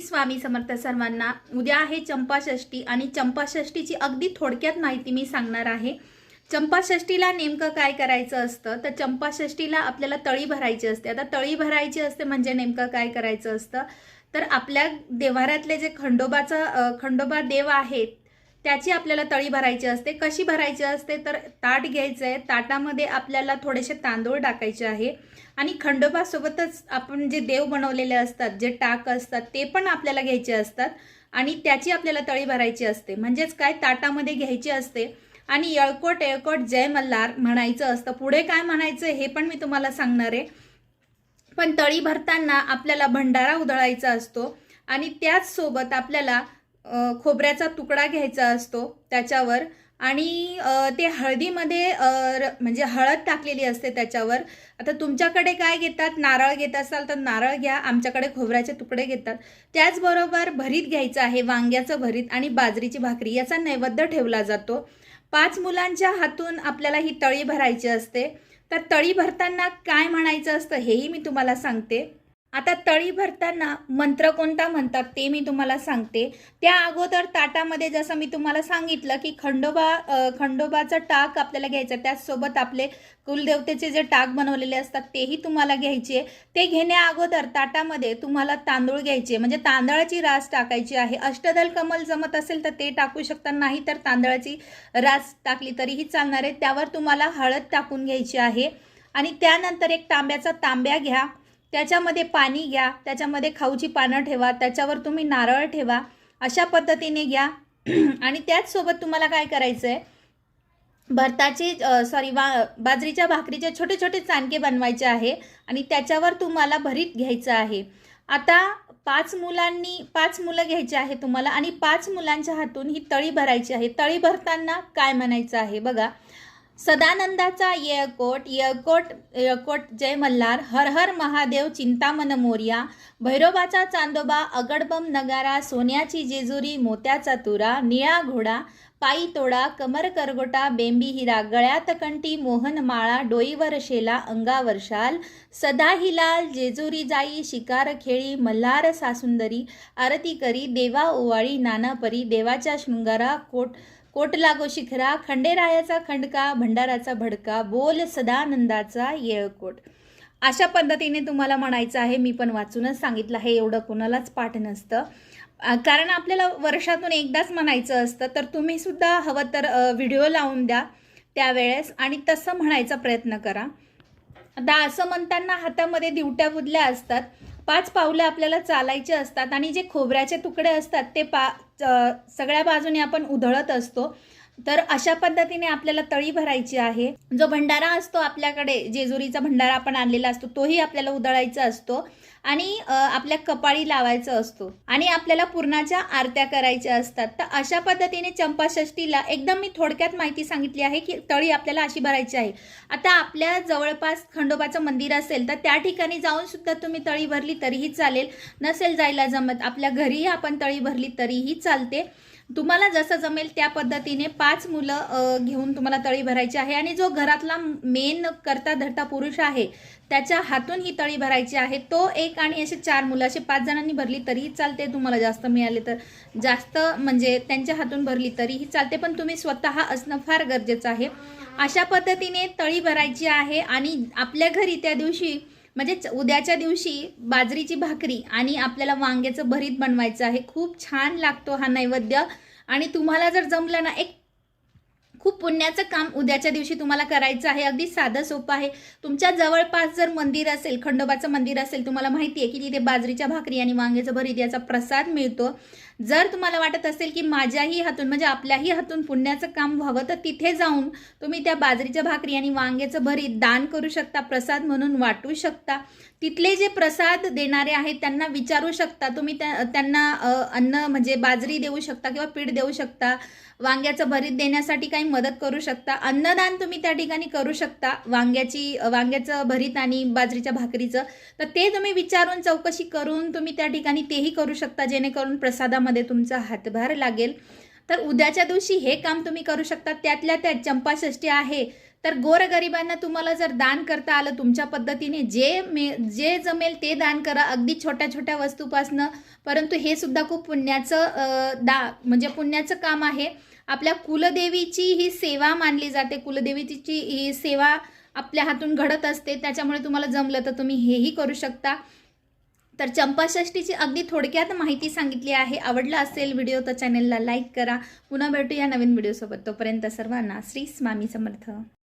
स्वामी समर्थ सर्वांना उद्या आहे चंपाषष्ठी आणि चंपाषष्ठीची अगदी थोडक्यात माहिती मी सांगणार आहे. चंपाषष्ठीला नेमकं काय करायचं असतं? तर चंपाषष्ठीला आपल्याला तळी भरायची असते. आता तळी भरायची असते म्हणजे नेमकं काय करायचं असतं? तर आपल्या देव्हाऱ्यातले जे खंडोबाचं खंडोबा देव आहेत त्याची आपल्याला तळी भरायची असते. कशी भरायची असते? तर ताट घ्यायचं आहे ताटामध्ये आपल्याला थोडेसे तांदूळ टाकायचे आहे. आणि खंडोबासोबतच आपण जे देव बनवलेले असतात जे टाक असतात ते पण आपल्याला घ्यायचे असतात. आणि त्याची आपल्याला तळी भरायची असते. म्हणजेच काय? ताटामध्ये घ्यायची असते. आणि येळकोट येळकोट जय मल्हार म्हणायचं असतं. पुढे काय म्हणायचं हे पण मी तुम्हाला सांगणार आहे. पण तळी भरताना आपल्याला भंडारा उधळायचा असतो. आणि त्याचसोबत आपल्याला खोबऱ्याचा तुकडा घ्यायचा असतो त्याच्यावर आणि ते हळदीमध्ये र- म्हणजे हळद टाकलेली असते त्याच्यावर. आता तुमच्याकडे काय घेतात? नारळ घेत असाल तर नारळ घ्या. आमच्याकडे खोबऱ्याचे तुकडे घेतात. त्याचबरोबर भरीत घ्यायचं आहे वांग्याचं भरीत आणि बाजरीची भाकरी याचा नैवेद्य ठेवला जातो. पाच मुलांच्या हातून आपल्याला ही तळी भरायची असते. तर तळी भरताना काय म्हणायचं असतं हेही मी तुम्हाला सांगते. आता तळी भरताना मंत्र कोणता म्हणतात ते मी तुम्हाला सांगते. त्या अगोदर ताटामध्ये जसं मी तुम्हाला सांगितलं की खंडोबा खंडोबाचं टाक आपल्याला घ्यायचं त्याचसोबत आपले कुलदेवतेचे जे टाक बनवलेले असतात तेही तुम्हाला घ्यायचे ते घेण्या अगोदर ताटामध्ये तुम्हाला तांदूळ घ्यायचे म्हणजे तांदळाची रास टाकायची आहे. अष्टदल कमल जमत असेल तर ते टाकू शकता. नाही तर तांदळाची रास टाकली तरीही चालणार आहे. त्यावर तुम्हाला हळद टाकून घ्यायची आहे. आणि त्यानंतर एक तांब्याचा तांब्या घ्या. त्याच्यामध्ये पाणी घ्या त्याच्यामध्ये खाऊची पानं ठेवा त्याच्यावर तुम्ही नारळ ठेवा अशा पद्धतीने घ्या. आणि त्याचसोबत तुम्हाला काय करायचं आहे भरताचे सॉरी वा बाजरीच्या भाकरीचे छोटे छोटे चाणके बनवायचे आहे आणि त्याच्यावर तुम्हाला भरीत घ्यायचं आहे. आता पाच मुलांनी पाच मुलं घ्यायची आहे तुम्हाला आणि पाच मुलांच्या हातून ही तळी भरायची आहे. तळी भरताना काय म्हणायचं आहे? बघा सदानंदाचा येळकोट येळकोट येळकोट जय मल्हार हर हर महादेव चिंतामन मोर्या भैरोबाचा चांदोबा अगडबम नगारा सोन्याची जेजुरी मोत्याचा तुरा निळा घोडा पायी तोडा कमर करगोटा बेंबी हिरा गळ्यात कंठी मोहन माळा डोईवर शेला अंगावर शाल सदा हिलाल जेजुरी जाई शिकार खेळी मल्हार सासुंदरी आरती करी देवा ओवाळी नाना परी देवाच्या शृंगारा कोट कोट लागो शिखरा खंडेरायाचा खंडका भंडाराचा भडका बोल सदानंदाचा येळकोट. अशा पद्धतीने तुम्हाला म्हणायचं आहे मी पण वाचूनच सांगितलं आहे एवढं कोणालाच पाठ नसतं. कारण आपल्याला वर्षातून एकदाच म्हणायचं असतं तर तुम्ही सुद्धा हवं तर व्हिडिओ लावून द्या त्यावेळेस आणि तसं म्हणायचा प्रयत्न करा. आता असं म्हणताना हातामध्ये दिवट्या बुदल्या असतात पाच पावलं आपल्याला चालायचे असतात आणि जे खोबऱ्याचे तुकडे असतात ते पा सगळ्या बाजूने आपण उधळत असतो. तर अशा पद्धतीने आपल्याला तळी भरायची आहे. जो भंडारा असतो आपल्याकडे जेजुरीचा भंडारा आपण आणलेला असतो तोही आपल्याला उधळायचा असतो. आणि आपल्या कपाळी लावायचा असतो. आणि आपल्याला पूर्णाच्या आरत्या करायच्या असतात. तर अशा पद्धतीने चंपाषष्टीला एकदम मी थोडक्यात माहिती सांगितली आहे की तळी आपल्याला अशी भरायची आहे. आता आपल्या जवळपास खंडोबाचं मंदिर असेल तर त्या ठिकाणी जाऊन सुद्धा तुम्ही तळी भरली तरीही चालेल. नसेल जायला जमत आपल्या घरीही आपण तळी भरली तरीही चालते. तुम्हाला जसं जमेल त्या पद्धतीने पाच मुलं घेऊन तुम्हाला तळी भरायची आहे. आणि जो घरातला मेन करता धरता पुरुष आहे त्याच्या हातून ही तळी भरायची आहे. तो एक आणि असे चार मुलं असे पाच जणांनी भरली तरीही चालते तुम्हाला जास्त मिळाले तर. जास्त म्हणजे त्यांच्या हातून भरली तरीही चालते पण तुम्ही स्वतः असणं फार गरजेचं आहे. अशा पद्धतीने तळी भरायची आहे आणि आपल्या घरी त्या दिवशी म्हणजेच उद्याच्या दिवशी बाजरीची भाकरी आणि आपल्याला वांग्याचं भरीत बनवायचं आहे. खूप छान लागतो हा नैवेद्य. आणि तुम्हाला जर जमलं ना एक खूप पुण्याचं काम उद्याच्या दिवशी तुम्हाला करायचं आहे. अगदी साधं सोपं आहे. तुमच्या जवळपास जर मंदिर असेल खंडोबाचं मंदिर असेल तुम्हाला माहिती आहे की तिथे बाजरीच्या भाकरी आणि वांग्याचं भरीत याचा प्रसाद मिळतो. जर तुम्हाला वाटत असेल की माझ्याही हातून म्हणजे आपल्याही हातून पुण्याचं काम व्हावं तर तिथे जाऊन तुम्ही त्या बाजरीच्या भाकरी आणि वांग्याचं भरीत दान करू शकता प्रसाद म्हणून वाटू शकता. तिथले जे प्रसाद देणारे आहेत त्यांना विचारू शकता. तुम्ही त्या त्यांना अन्न म्हणजे बाजरी देऊ शकता किंवा पीठ देऊ शकता. वांग्याचं भरीत देण्यासाठी काही मदत करू शकता. अन्नदान तुम्ही त्या ठिकाणी करू शकता. वांग्याची वांग्याचं भरीत आणि बाजरीच्या भाकरीचं. तर ते तुम्ही विचारून चौकशी करून तुम्ही त्या ठिकाणी तेही करू शकता जेणेकरून प्रसादामध्ये तुमचा हातभार लागेल. तर उद्याच्या दिवशी हे काम तुम्ही करू शकता. त्यातल्या त्यात चंपाषष्ठी आहे. तर गोरगरिबांना तुम्हाला जर दान करता आलं तुमच्या पद्धतीने जे मे जे जमेल ते दान करा. अगदी छोट्या छोट्या वस्तूपासनं. परंतु हे सुद्धा खूप पुण्याचं दा म्हणजे पुण्याचं काम आहे. आपल्या कुलदेवीची ही सेवा मानली जाते. कुलदेवीची ही सेवा आपल्या हातून घडत असते. त्याच्यामुळे तुम्हाला जमलं तर तुम्ही हेही करू शकता. तर चंपाषष्टीची अगदी थोडक्यात माहिती सांगितली आहे. आवडला असेल व्हिडिओ तर चॅनलला लाईक करा. पुन्हा भेटू या नवीन व्हिडिओसोबत. तोपर्यंत सर्वांना श्री स्वामी समर्थ.